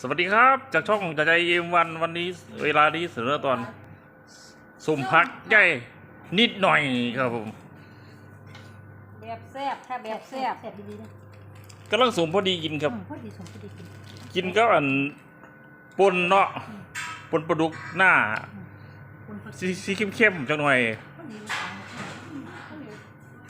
สวัสดีครับ จากช่องจะใจเอ็มวันวันนี้เวลานี้เสนอตอนสุ่มพักใหญ่นิดหน่อยครับผมแบบแซ่บถ้าแบบแซ่บแซ่บดีๆนะกำลังสุ่มพอดีกินครับอืมพอดีสมพอดีกินกินก็อันปนเนาะปนปลาดุกหน้าคุณพอดีสีสีเข้มๆจังหน่อยพอดีลูกค้าอืมพอดี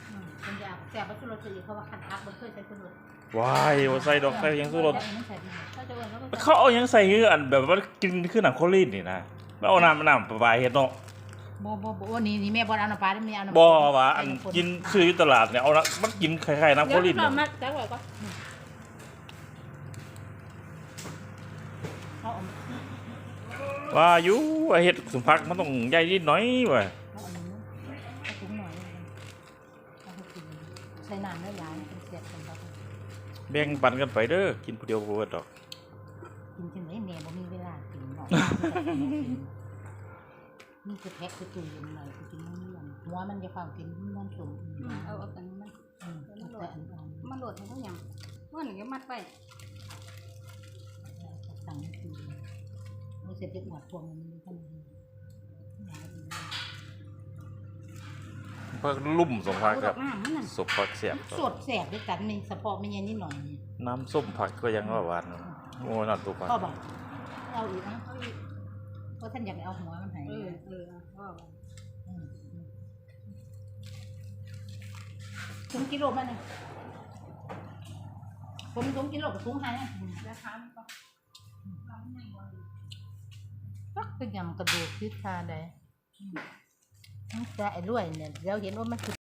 อืมเป็นยาแซ่บวัตถุรสดีเพราะว่าขันทักบนเคยใช้คุณรสว้ายว่าใส่ดอกใส่หยังสู้รส แล้วอันนั้นใส่ดีถ้าจะ เอิญแล้วก็เขาเอาหยังใส่คืออันแบบว่ากินคือหนังโคลีนนี่นะแล้วเอาน้ำน้ำปลาเฮ็ดเนาะบ่บ่บ่วันนี้นี่แม่บ่เอาน้ำปลาได้แม่เอาน้ำบ่ว่าอันกินซื้ออยู่ตลาดเนี่ยเอาละมันกินคล้ายๆน้ำโคลีนเดี๋ยวเนี่ยเรามาจักไว้ก่อนเอาเอาว่าอยู่ว่าเฮ็ดสุ่มพักมันต้องใหญ่นิดหน่อยว่ะเอาอันนี้เอาถุงหน่อยเอาให้กินใส่น้ำได้หลายเป็นเสียดกันครับแบ่งปันกันไปเด้อกินผู้เดียวบ่เบิดดอก กินจังไหนแม่บ่มีเวลากินหรอกนี่คือแพ็คคือตู้เย็นหน่อยคือกินมื้อนี้หัวมันจะฟังกินมันสมอืมเอาเอากันมันอืมแต่อันอันมาโหลดให้เขาหยังว่าหนึ่งก็มัดไปสั่งคือเราเสร็จเรียบหมดพวงมันก็มีเพิ่นลุ่มสมพักครับเอาดอกน้ำมันน่ะสุปพักเสียบสดแสบด้วยกันมีเฉพาะไม่ยันนิดหน่อยนี่น้ำส้มผักก็ยังว่าหวาน โอ้นั่นตัวผักพ่อบอกเอาอีกนะเอาอีกเพราะท่านอยากไปเอาหัวมันหายเออเออว่าไปถุงกิโลมันเนี่ยผมถุงกิโลกับถุงหายนะราคามันก็ปักเป็นยำกระดูกพิษาได้ตั้งแต่ไอ้รวยเนี่ยเราเห็นว่ามันคือ